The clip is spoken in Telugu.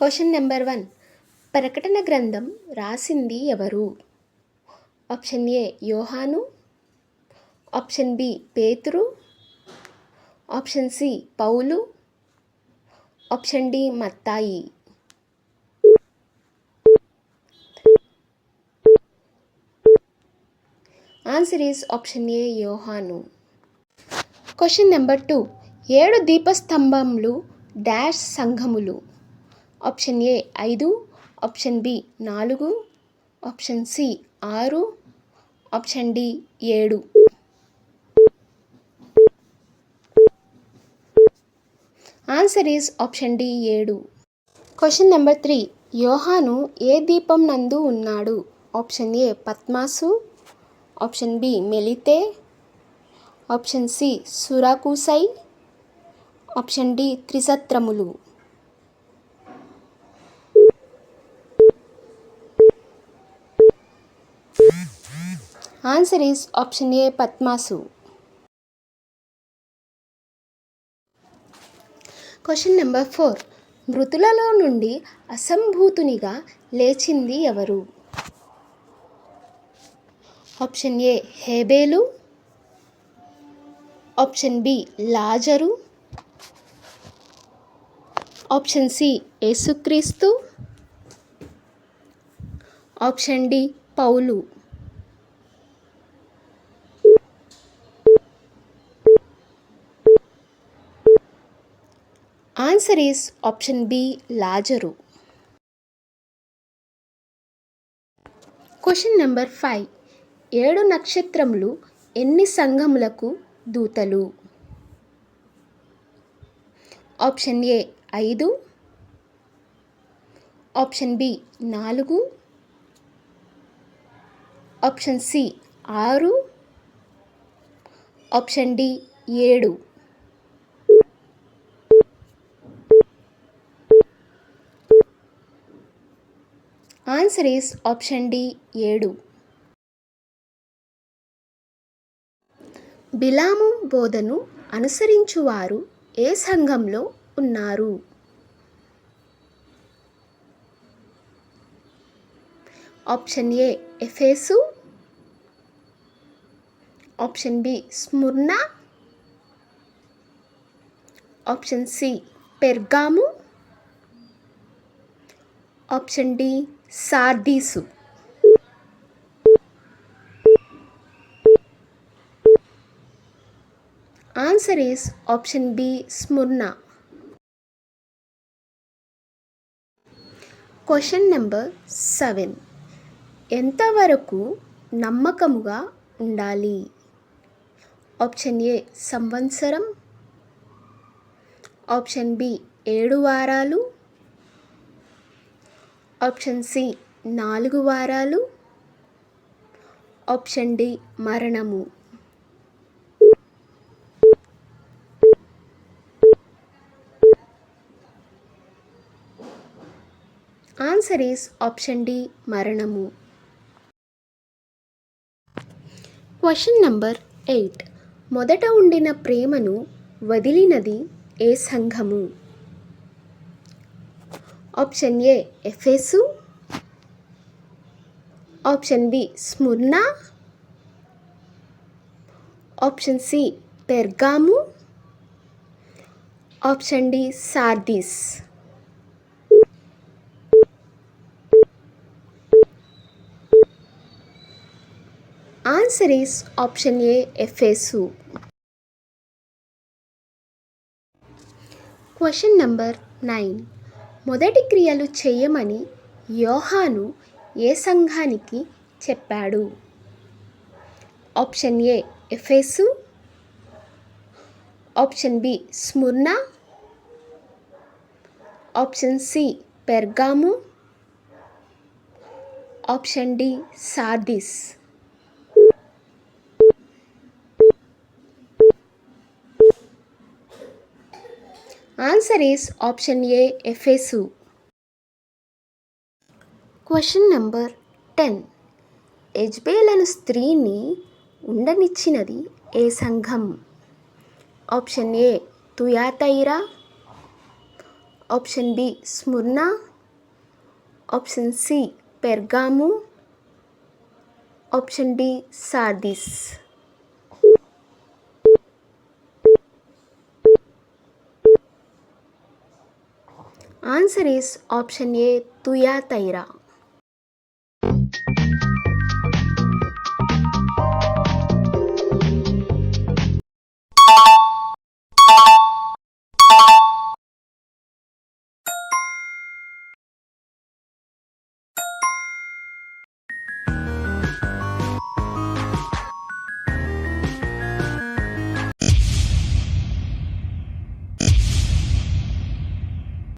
Question number one. ప్రకటన గ్రంథం రాసింది ఎవరు? ఆప్షన్ ఏ యోహాను. ఆప్షన్ బి పేతురు. ఆప్షన్ సి పౌలు. ఆప్షన్ డి మత్తాయి. ఆన్సర్ ఈస్ ఆప్షన్ ఏ యోహాను. Question number two. ఏడు దీపస్తంభములు డాష్ సంఘములు. ఆప్షన్ ఏ ఐదు ఆప్షన్ బి నాలుగు ఆప్షన్ సి ఆరు ఆప్షన్ డి ఏడు. ఆన్సర్ ఈస్ ఆప్షన్ డి ఏడు. Question number three. యోహాను ఏ దీపం నందు ఉన్నాడు? ఆప్షన్ ఏ పద్మాసు ఆప్షన్ బి మెలితే ఆప్షన్ సి సురాకూసై ఆప్షన్ డి త్రిసత్రములు. ఆన్సర్ ఈస్ ఆప్షన్ ఏ పద్మాసు క్వశ్చన్ నెంబర్ ఫోర్ మృతులలో నుండి అసంభూతునిగా లేచింది ఎవరు? ఆప్షన్ ఏ హేబేలు ఆప్షన్ బి లాజరు ఆప్షన్ సి యేసుక్రీస్తు. Option D Paul answer is option B Lazarus. Question number five. ఏడు నక్షత్రములు ఎన్ని సంఘములకు దూతలు? ఆప్షన్ ఏ ఐదు. ఆప్షన్ బి నాలుగు. ఆప్షన్ సి ఆరు. ఆప్షన్ డి ఏడు. ఆన్సర్ ఈస్ ఆప్షన్ డి ఏడు. బిలాము బోధను అనుసరించువారు ఏ సంఘంలో ఉన్నారు? ఆప్షన్ ఏ ఎఫేసు. Option B Smyrna. Option C పెర్గాము. ఆప్షన్ డి సార్డీసు ఆన్సర్ ఈస్ ఆప్షన్ బి స్ముర్నా క్వశ్చన్ నెంబర్ సెవెన్ ఎంతవరకు నమ్మకముగా ఉండాలి? ఆప్షన్ ఏ సంవత్సరం. ఆప్షన్ బి ఏడు వారాలు. ఆప్షన్ సి నాలుగు వారాలు. ఆప్షన్ డి మరణము. ఆన్సర్ ఈస్ ఆప్షన్ డి మరణము. Question number eight. మొదట ఉండిన ప్రేమను వదిలినది ఏ సంఘము? Option A Ephesus option B Smyrna option C పెర్గాము option D Sardis. Answer is option A Ephesus question number nine. మొదటి క్రియలు చేయమని యోహాను ఏ సంఘానికి చెప్పాడు? ఆప్షన్ ఏ ఎఫెసు. Option B Smyrna. Option C పెర్గాము. Option D Sardis. Answer is option A ఎఫెసు క్వశ్చన్ నంబర్ టెన్ ఎజ్బేల్ అను స్త్రీని ఉండనిచ్చినది ఏ సంఘం? Option A తుయాతైరా. Option B Smyrna. Option C పెర్గాము. Option D Sardis. Answer is option A తుయాతైరా